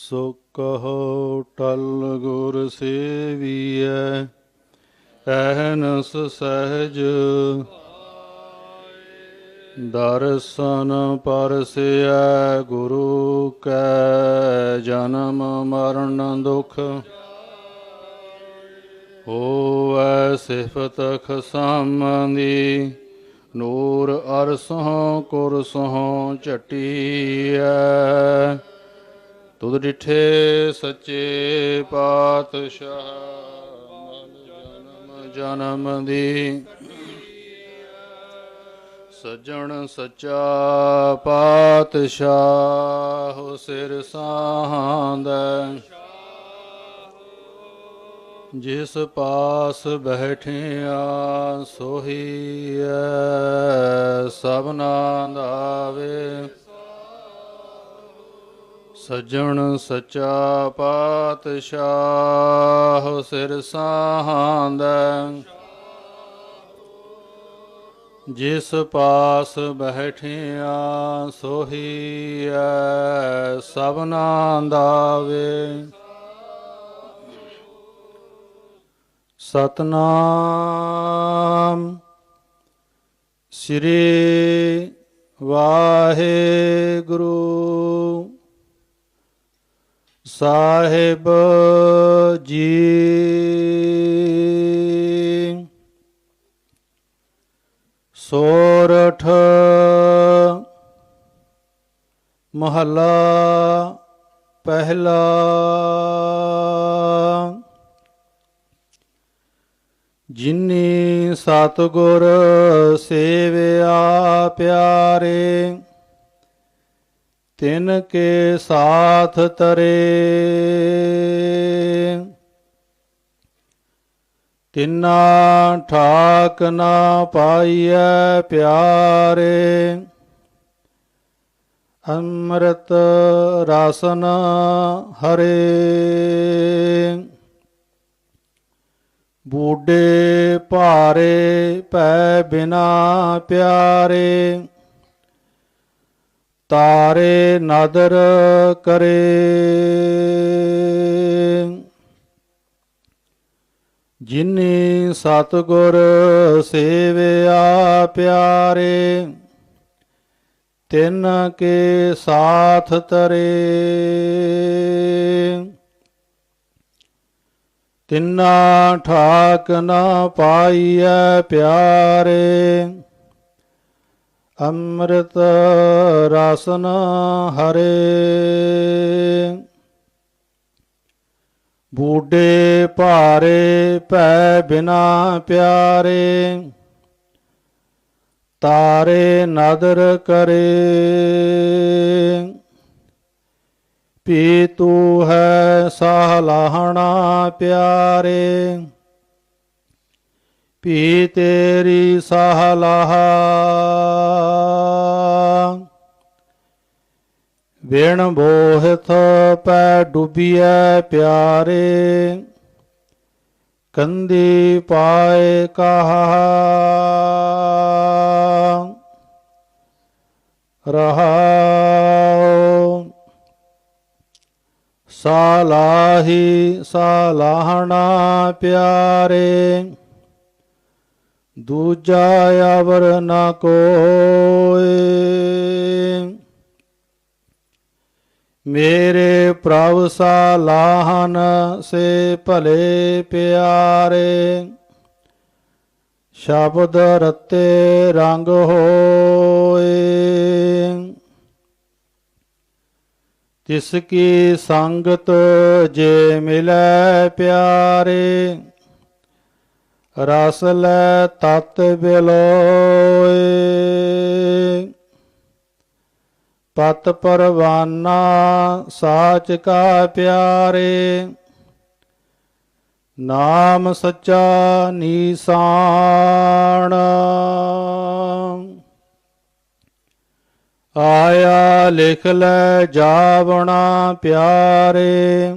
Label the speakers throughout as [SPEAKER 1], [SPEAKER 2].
[SPEAKER 1] ਸੋ ਕਹੋ ਟਲ ਗੁਰ ਸੇਵੀਐ, ਐਹਨਸ ਸਹਿਜ ਦਰਸ਼ਨ ਪਰਸਿਐ, ਗੁਰੂ ਕੈ ਜਨਮ ਮਰਨ ਦੁਖ। ਹੋਵੈ ਸਿਫਤ ਖਸਮੰਦੀ ਨੂਰ ਅਰਸੋਂ ਕੁਰਸੋਂ ਝਟੀਐ। ਤੁਧ ਡਿਠੇ ਸੱਚੇ ਪਾਤਸ਼ਾਹ, ਮਨ ਜਨਮ ਜਨਮ ਦੀ। ਸੱਜਣ ਸੱਚਾ ਪਾਤਸ਼ਾਹ, ਸਿਰ ਸਾਹੰਦੈ। ਜਿਸ ਪਾਸ ਬੈਠਿਆ ਸੋਹੀਐ ਸਭਨਾ ਸੱਜਣ ਸੱਚਾ ਪਾਤਸ਼ਾਹ ਸਿਰ ਸਾਹੰਦੈ। ਜਿਸ ਪਾਸ ਬੈਠਿਆ ਸੋਹੀਐ ਸਭਨਾ ਦਾਵੇ। ਸਤਨਾਮ ਸ੍ਰੀ ਵਾਹਿਗੁਰੂ। ਸਾਹਿਬ ਜੀ। ਸੋਰਠ ਮਹੱਲਾ ਪਹਿਲਾ। ਜਿਨੀ ਸਤਗੁਰ ਸੇਵਿਆ ਪਿਆਰੇ। ਤਿਨ ਕੇ ਸਾਥ ਤਰੇ। ਤਿਨਾ ਠਾਕ ਨਾ ਪਾਈਐ ਪਿਆਰੇ। ਅੰਮ੍ਰਿਤ ਰਸਨ ਹਰੇ। ਬੂਡੇ ਭਾਰੇ ਪੈ ਬਿਨਾ ਪਿਆਰੇ। ਤਾਰੇ ਨਦਰ ਕਰੇ। ਜਿਨੀ ਸਤਗੁਰ ਸੇਵਿਆ ਪਿਆਰੇ, ਤਿੰਨ ਕੇ ਸਾਥ ਤਰੇ। ਤਿੰਨਾ ਠਾਕ ਨਾ ਪਾਈਐ ਪਿਆਰੇ ਅੰਮ੍ਰਿਤ ਰਸਨ ਹਰੇ। ਬੂਡੇ ਭਾਰੇ ਪੈ ਬਿਨਾ ਪਿਆਰੇ। ਤਾਰੇ ਨਦਰ ਕਰੇ। ਪੀ ਤੂ ਹੈ ਸਹਲਾਹਣਾ ਪਿਆਰੇ। ਪੀ ਤੇਰੀ ਸਹਲਾਹਾ ਵਿਣ ਬੋਹਿਤ ਪੈ ਡੁੱਬੀਐ ਪਿਆਰੇ, ਕੰਦੀ ਪਾਏ ਕਹਾ। ਰਹਾਉ ਸਾਲਾਹੀ ਸਾਲਾਹਣਾ ਪਿਆਰੇ। ਦੂਜਾ ਅਵਰ ਨਾ ਕੋਏ। ਮੇਰੇ ਪ੍ਰਭ ਸਾਲਾਹਨ ਸੇ ਭਲੇ ਪਿਆਰੇ, ਸ਼ਬਦ ਰਤੇ ਰੰਗ ਹੋਏ। ਤਿਸ ਕੀ ਸੰਗਤ ਜੇ ਮਿਲੈ ਪਿਆਰੇ ਰਸ ਲੈ ਤਤ ਬਿਲੋਏ। ਪਤ ਪਰਵਾਨਾ ਸਾਚ ਕਾ ਪਿਆਰੇ। ਨਾਮ ਸੱਚਾ ਨੀਸਾਨ। ਆਇਆ ਲਿਖ ਲੈ ਜਾਵਣਾ ਪਿਆਰੇ।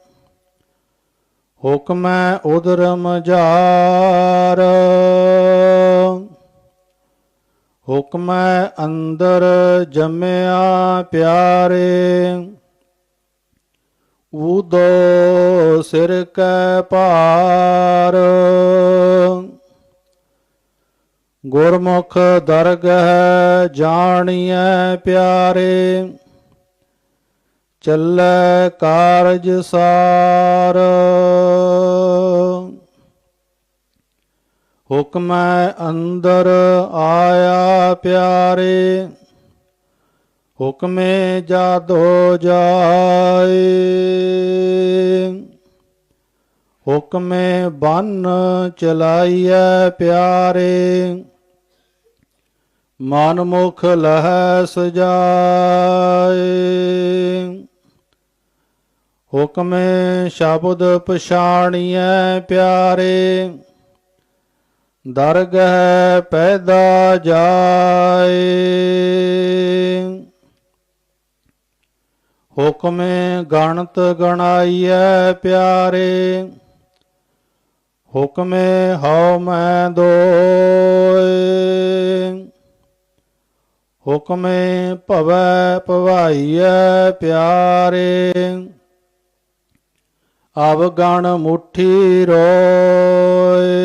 [SPEAKER 1] ਹੁਕਮੈ ਉਦਰਮ ਜਾਰ। ਹੁਕਮੈ ਅੰਦਰ ਜਮਿਆ ਪਿਆਰੇ। ਉਦੋ ਸਿਰ ਕੈ ਭਾਰ। ਗੁਰਮੁਖ ਦਰਗਹ ਜਾਣੀਐ ਪਿਆਰੇ। ਚੱਲੈ ਕਾਰਜ ਸਾਰ। ਹੁਕਮੈ ਅੰਦਰ ਆਇਆ ਪਿਆਰੇ, ਹੁਕਮੇ ਜਾਦੋ ਜਾਏ। ਹੁਕਮੇ ਬੰਨ ਚਲਾਈਐ ਪਿਆਰੇ, ਮਨ ਮੁਖ ਲਹਿ ਸਜਾਏ ਹੁਕਮੇ ਸ਼ਬਦ ਪਛਾਣੀਐ ਪਿਆਰੇ, ਦਰਗਹਿ ਪੈਦਾ ਜਾਏ। ਹੁਕਮੇ ਗਣਤ ਗਣਾਈਐ ਪਿਆਰੇ, ਹੁਕਮੇ ਹਉ ਮੈਂ ਦੋਏ। ਹੁਕਮੇ ਭਵੈ ਭਵਾਈਐ ਪਿਆਰੇ। ਅਬ ਗਣ ਮੁਠੀ ਰੋਏ।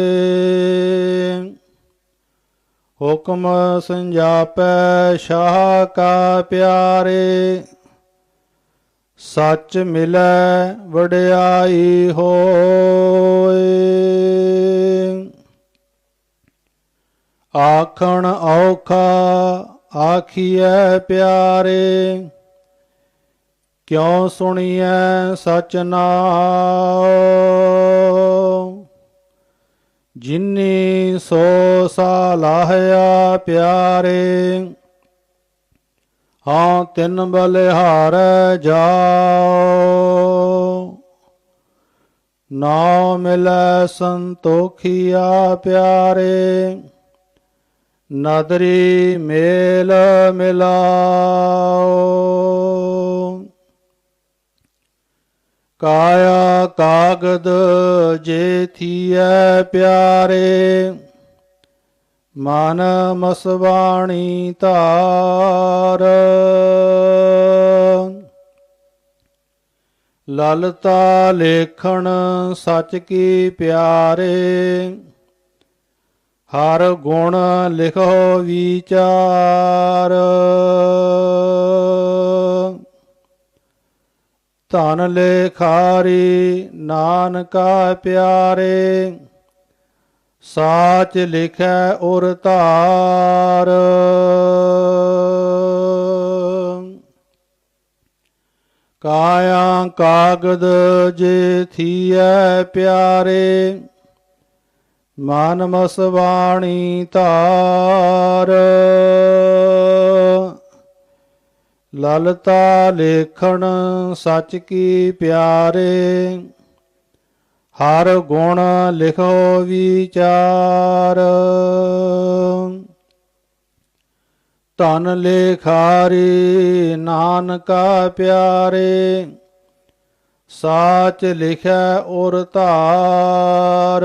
[SPEAKER 1] ਹੁਕਮ ਸੰਜਾਪੈ ਸ਼ਾਹ ਕਾ ਪਿਆਰੇ। ਸੱਚ ਮਿਲੈ ਵਡਿਆਈ ਹੋਏ। ਆਖਣ ਔਖਾ ਆਖੀਐ ਪਿਆਰੇ। ਕਿਉ ਸੁਣੀਐ ਸਚ ਨਾਉ? ਜਿਨੀ ਸੋ ਸਾਲਾਹਿਆ ਪਿਆਰੇ, ਹਾਂ ਤਿੰਨ ਬਲਿਹਾਰ ਜਾਓ ਨਾਉ ਮਿਲੈ ਸੰਤੋਖੀਆ ਪਿਆਰੇ, ਨਦਰੀ ਮੇਲ ਮਿਲਾਓ ਕਾਇਆ ਕਾਗਦ ਜੇ ਥੀਐ ਪਿਆਰੇ, ਮਨ ਮਸਵਾਣੀ ਧਾਰ। ਲਲਤਾ ਲੇਖਣ ਸਚ ਕੀ ਪਿਆਰੇ, ਹਰ ਗੁਣ ਲਿਖੋ ਵਿਚਾਰ। ਧਨ ਲੇਖਾਰੀ ਨਾਨਕਾ ਪਿਆਰੇ, ਸਾਚ ਲਿਖੈ ਉਰ ਧਾਰ। ਕਾਇਆ ਕਾਗਦ ਜੇ ਥੀਐ ਪਿਆਰੇ, ਮਨ ਮਸਵਾਣੀ ਧਾਰ। ਲਲਤਾ ਲੇਖਣ ਸਚ ਕੀ ਪਿਆਰੇ, ਹਰ ਗੁਣ ਲਿਖੋ ਵਿਚਾਰ। ਧਨ ਲੇਖਾਰੀ ਨਾਨਕਾ ਪਿਆਰੇ, ਸਾਚ ਲਿਖੈ ਉਰ ਧਾਰ।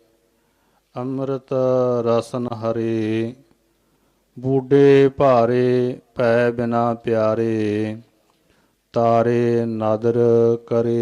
[SPEAKER 1] ਅੰਮ੍ਰਿਤ ਰਸਨ ਹਰੇ ਬੂਡੇ ਭਾਰੇ ਪੈ ਬਿਨਾ ਪਿਆਰੇ ਤਾਰੇ ਨਾਦਰ ਕਰੇ।